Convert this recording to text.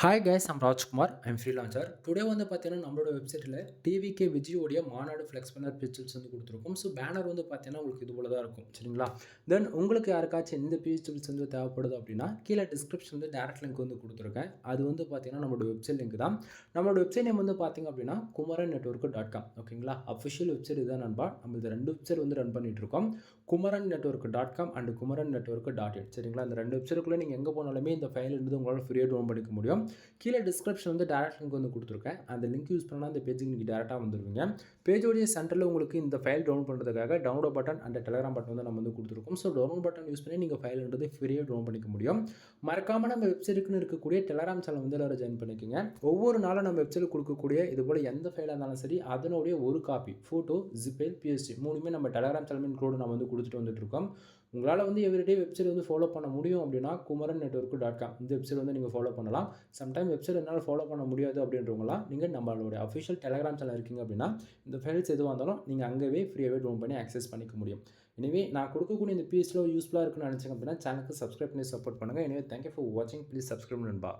Hi guys I'm Rajkumar I'm freelancer today வந்து பார்த்தீங்கன்னா நம்மளோட வெப்சைட்டில் டிவிகே விஜயோடைய மாநாடு ஃப்ளெக்ஸ் பண்ணர் பிக்சர்ஸ் வந்து கொடுத்துருக்கோம். ஸோ பேனர் வந்து பார்த்தீங்கன்னா உங்களுக்கு இது போல தான் இருக்கும். சரிங்களா? தென் உங்களுக்கு யாருக்காச்சும் இந்த பிக்சர்ஸ் வந்து தேவைப்படுது அப்படின்னா கீழே டிஸ்கிரிப்ஷன் வந்து டேரக்ட் லிங்க் வந்து கொடுத்துருக்கேன். அது வந்து பார்த்தீங்கன்னா நம்மளோட வெப்சைட் லிங்க் தான். நம்மளோட வெப்சைட் நேம் வந்து பார்த்தீங்க அப்படின்னா குமரன் நெட்ஒர்க் டாட் காம் ஓகேங்களா அஃபிஷியல் வெப்சைட் இதுதான் நண்பா. நம்ம இது ரெண்டு வெப்சைட் வந்து ரன் பண்ணிட்டு இருக்கோம் Kumaran network dot com and Kumaran network dot it சரிங்களா? இந்த ரெண்டு வெப்சைட்டுக்குள்ளே நீங்கள் எங்கே போனாலுமே இந்த ஃபைல் இருந்து உங்களால் ஃப்ரீயாக டவுன் பண்ணிக்க முடியும். கீழே டிஸ்கிரிப்ஷன் வந்து டேரக்ட் லிங்க் வந்து கொடுத்துருக்கேன். அந்த லிங்க் யூஸ் பண்ணால் அந்த பேஜுக்கு நீங்கள் டேரெக்டாக வந்துடுவீங்க பேஜோடைய சென்டரில் உங்களுக்கு இந்த ஃபைல் டவுன் பண்ணுறதுக்காக download button and Telegram button வந்து நம்ம வந்து கொடுத்துருக்கோம். ஸோ டவுன்லோட் பட்டன் யூஸ் பண்ணி நீங்கள் ஃபைல்ன்றது ஃப்ரீயாக டவுன் பண்ணிக்க முடியும். மறக்காமல் நம்ம வெப்சைட்டுக்குன்னு இருக்கக்கூடிய டெலகிராம் சேனல் வந்து எல்லாரும் ஜாயின் பண்ணிக்கோங்க. ஒவ்வொரு நாளும் நம்ம வெப்சைட்டில் கொடுக்கக்கூடிய இது போல் எந்த ஃபைலாக இருந்தாலும் சரி அதனுடைய ஒரு காப்பி ஃபோட்டோ ஜிபேல் பிஎஸ்டி மூணுமே நம்ம டெலகிராம் சேனல் இன்க்ளூடு நம்ம வந்து கொடுத்துட்டு வந்துட்டு இருக்கோம். உங்களால் வந்து எவ்ரிடே வெப்சைட் வந்து ஃபாலோ பண்ண முடியும் அப்படின்னா குமரன் நெட்ஒர்க் டாட் காம் இந்த வெப்சைட் வந்து நீங்கள் ஃபாலோ பண்ணலாம். சம்டைம் வெப்சைட் என்னால் ஃபாலோ பண்ண முடியாது அப்படின்றவங்களாம் நீங்கள் நம்மளோட அஃபிஷியல் டெலகிராம் சேனல் இருக்கீங்க அப்படின்னா இந்த ஃபைல்ஸ் எதுவாக இருந்தாலும் நீங்கள் அங்கேயே ஃப்ரீயாகவே டவுன் பண்ணி ஆக்சஸ் பண்ணிக்க முடியும். எனவே நான் கொடுக்கக்கூடிய இந்த பீஸில் யூஸ்ஃபுல்லாக இருக்குன்னு நினச்சிங்க அப்படின்னா சேனலுக்கு சப்ஸ்கிரைப் பண்ணி சப்போர்ட் பண்ணுங்கள் எனவே தேங்க்யூ ஃபார் வாட்சிங் ப்ளீஸ் சப்ஸ்கிரைப் நண்பா.